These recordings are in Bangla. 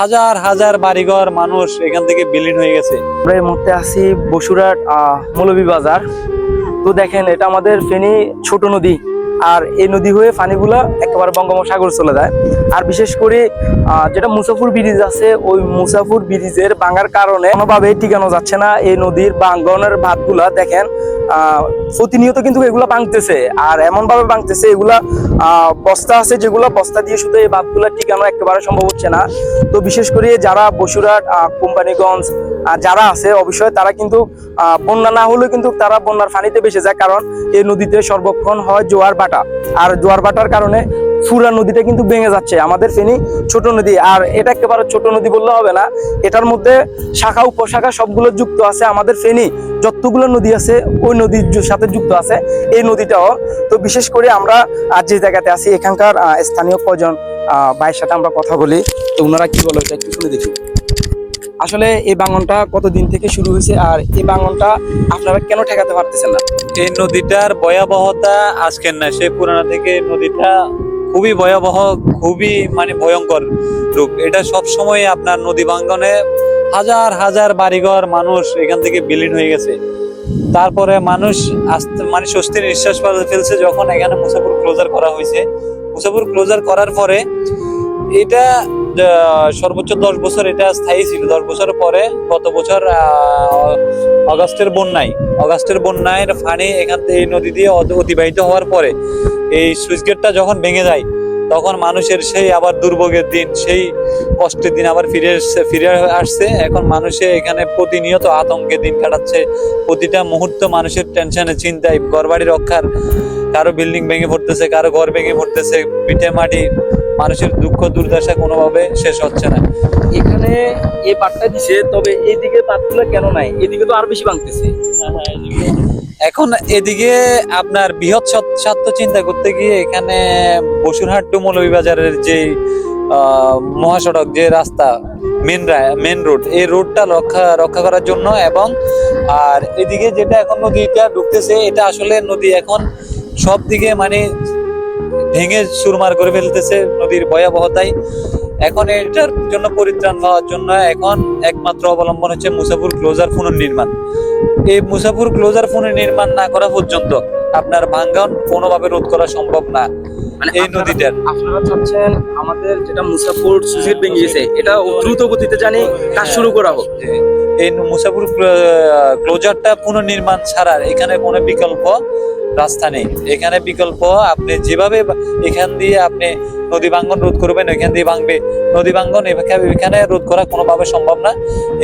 হাজার হাজার বাড়িঘর মানুষ এখান থেকে বিলীন হয়ে গেছে। আমরা এই মুহূর্তে আছি মৌলভী বাজার তো দেখেন, এটা আমাদের ফেনী ছোট নদী। আর এই নদী হয়ে পানিগুলা একেবারে বঙ্গোপসাগর চলে যায়। আর বিশেষ করে যেটা মুসাফুর ব্রিজ আছে ওই মুসাফুর ব্রিজের ভাঙার কারণে কোনোভাবে টিকানো যাচ্ছে না এই নদীর ভাঙ্গনের ভাতগুলা দেখেন প্রতিনিয়ত কিন্তু এগুলা ভাঙতেছে। আর এমন ভাবে ভাঙতেছে এগুলা বস্তা আছে যেগুলো বস্তা দিয়ে শুধু এই ভাতগুলা টিকানো একেবারে সম্ভব হচ্ছে না। তো বিশেষ করে যারা বসুরহাট আহ, কোম্পানিগঞ্জ যারা আছে, অবশ্যই তারা কিন্তু বন্যা না হলেও কিন্তু তারা বন্যার পানিতে বেসে যায়, কারণ এই নদীতে সর্বক্ষণ হয় জোয়ার বাটা। আর জোয়ার বাটার কারণে ফুরা নদীটা কিন্তু ভেঙে যাচ্ছে। আমাদের ফেনী ছোট নদী, আর এটা একেবারে ছোট নদী বললে হবে না। এটার মধ্যে শাখা, উপশাখা সবগুলো যুক্ত আছে আমাদের ফেনী। যতগুলো নদী আছে, ওই নদীর সাথে যুক্ত আছে এই নদীটাও। তো বিশেষ করে আমরা যে জায়গাতে আছি, এখানকার স্থানীয় কজন ভাইয়ের সাথে আমরা কথা বলি। তো ওনারা কি বলে এটা একটু শুনে দেখি। আসলে এই বাঙনটা কতদিন থেকে শুরু হয়েছে আর এই বাঙনটা আপনারা কেন ঠেকাতে পারতেছেন না? এই নদীটার ভয়াবহতা আজকের না সে পুরানা থেকে নদীটা খুবই ভয়াবহ, খুবই মানে ভয়ঙ্কর রূপ। এটা সব সময় আপনার নদী বাঙ্গনে হাজার হাজার বাড়িঘর মানুষ এখান থেকে বিলীন হয়ে গেছে। তারপরে মানুষ আস্তে মানে স্বস্তির নিঃশ্বাস ফেল- ফেলছে যখন এখানে মুসাফুর ক্লোজার করা হয়েছে। মুসাফুর ক্লোজার করার পরে এটা সর্বোচ্চ দশ বছর এটা স্থায়ী ছিল। দশ বছর পরে গত বছর অগাস্টের বন্যায় অগাস্টের বন্যায় পানি এখান থেকে এই নদী দিয়ে অতিবাহিত হওয়ার পরে এই সুইচ গেটটা যখন ভেঙে যায়, তখন মানুষের সেই আবার দুর্ভোগের দিন, সেই কষ্টের দিন আবার ফিরে এসছে ফিরে আসছে। এখন মানুষে এখানে প্রতিনিয়ত আতঙ্কে দিন কাটাচ্ছে। প্রতিটা মুহূর্ত মানুষের টেনশনে চিন্তায়, ঘরবাড়ি রক্ষার, কারও বিল্ডিং ভেঙে পড়তেছে, কারও ঘর ভেঙে পড়তেছে পিঠে মাটি মানুষের দুঃখ দুর্দশা কোনোভাবে শেষ হচ্ছে না। এখানে এই পাটটা দিছে তবে এইদিকে পাটগুলো কেন নাই? এদিকে তো আর বেশি ভাঙতেছে। এখন এদিকে আপনার বৃহৎ স্বার্থ- চিন্তা করতে গিয়ে এখানে বসুরহাট টু মৌলভীবাজারের যে মহাসড়ক যে রাস্তা মেন মেন রোড এই রোডটা রক্ষা রক্ষা করার জন্য এবং আর এদিকে যেটা এখন নদীটা ঢুকতেছে এটা আসলে নদী এখন সব দিকে মানে ভেঙে সুরমার করে ফেলতেছে নদীর ভয়াবহতায় এখন এটার জন্য পরিত্রাণ পাওয়ার জন্য এখন একমাত্র অবলম্বন হচ্ছে মুসাফুর ক্লোজার পুনর্নির্মাণ এই মুসাফুর ক্লোজার পুনর্নির্মাণ না করা পর্যন্ত আপনার ভাঙ্গন কোনোভাবে রোধ করা সম্ভব না। মানে এই নদীটার। আপনারা চাচ্ছেন আমাদের যেটা মুসাফুর সুইচ ভেঙে গেছে এটা দ্রুত গতিতে জানি কাজ শুরু করা হোক। এই মুসাফুর ক্লোজারটা পুনর্নির্মাণ ছাড়া এখানে কোনো বিকল্প রাস্তা নেই। এখানে বিকল্প আপনি যেভাবে এখান দিয়ে আপনি নদী ভাঙ্গন রোধ করবেন ওইখান দিয়ে ভাঙবে। নদী ভাঙ্গন এখানে এখানে রোধ করা কোনোভাবে সম্ভব না।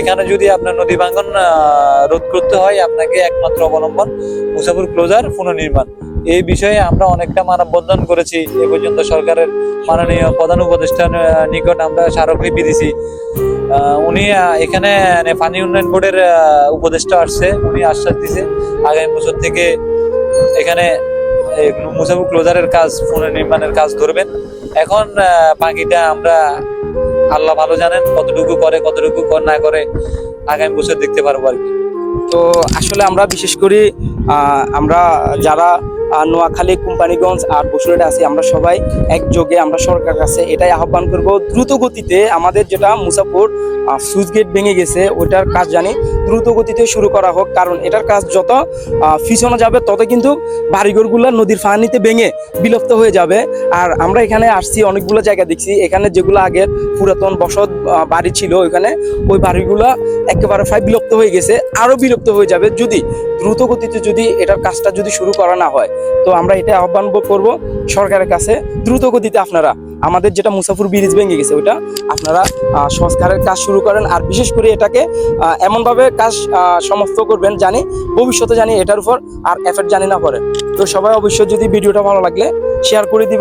এখানে যদি আপনার নদী ভাঙ্গন রোধ করতে হয় আপনাকে একমাত্র অবলম্বন মুসাফুর ক্লোজার পুনর্নির্মাণ। এই বিষয়ে আমরা অনেকটা মানববন্ধন করেছি। এ পর্যন্ত সরকারের মাননীয় প্রধান উপদেষ্টার নিকট আমরা স্মারকলিপি দিছি উনি এখানে মানে পানি উন্নয়ন বোর্ডের উপদেষ্টা আসছে। উনি আশ্বাস দিছে আগামী বছর থেকে এখানে এই মুসাফুর ক্লোজারের কাজ পুনর্নির্মাণের কাজ ধরবেন। এখন বাকিটা আমরা আল্লাহ ভালো জানেন, কতটুকু করে, কতটুকু না করে, আগামী বছর দেখতে পারব আর কি। তো আসলে আমরা বিশেষ করে আমরা যারা নোয়াখালী, কোম্পানিগঞ্জ আর বসুরহাটে আছি আমরা সবাই একযোগে। আমরা সরকারের কাছে এটাই আহ্বান করব, দ্রুত গতিতে আমাদের যেটা মুসাফুর সুইচ গেট ভেঙে গেছে, ওইটার কাজ জানি। দ্রুত গতিতে শুরু করা হোক, কারণ এটার কাজ যত পিছনে যাবে, তত কিন্তু বাড়িঘরগুলো নদীর ফানিতে ভেঙে বিলুপ্ত হয়ে যাবে। আর আমরা এখানে আসছি, অনেকগুলো জায়গা দেখছি, এখানে যেগুলো আগের পুরাতন বসত বাড়ি ছিল, ওইখানে ওই বাড়িগুলো একেবারে প্রায় বিলুপ্ত হয়ে গেছে, আরও বিলুপ্ত হয়ে যাবে। যদি দ্রুত গতিতে যদি এটার কাজটা যদি শুরু করা না হয় তো আমরা এটা আহ্বান করব সরকারের কাছে। দ্রুত গতিতে আপনারা, আমাদের যেটা মুসাফুর ব্রিজ ভেঙে গেছে ওটা আপনারা সংস্কারের কাজ শুরু করেন আর বিশেষ করে এটাকে এমনভাবে কাজ সমস্ত করবেন জানি, ভবিষ্যতে জানি এটার উপর আর এফেক্ট জানি না পরে। তো সবাই অবশ্যই যদি ভিডিওটা ভালো লাগলে শেয়ার করে দিবেন।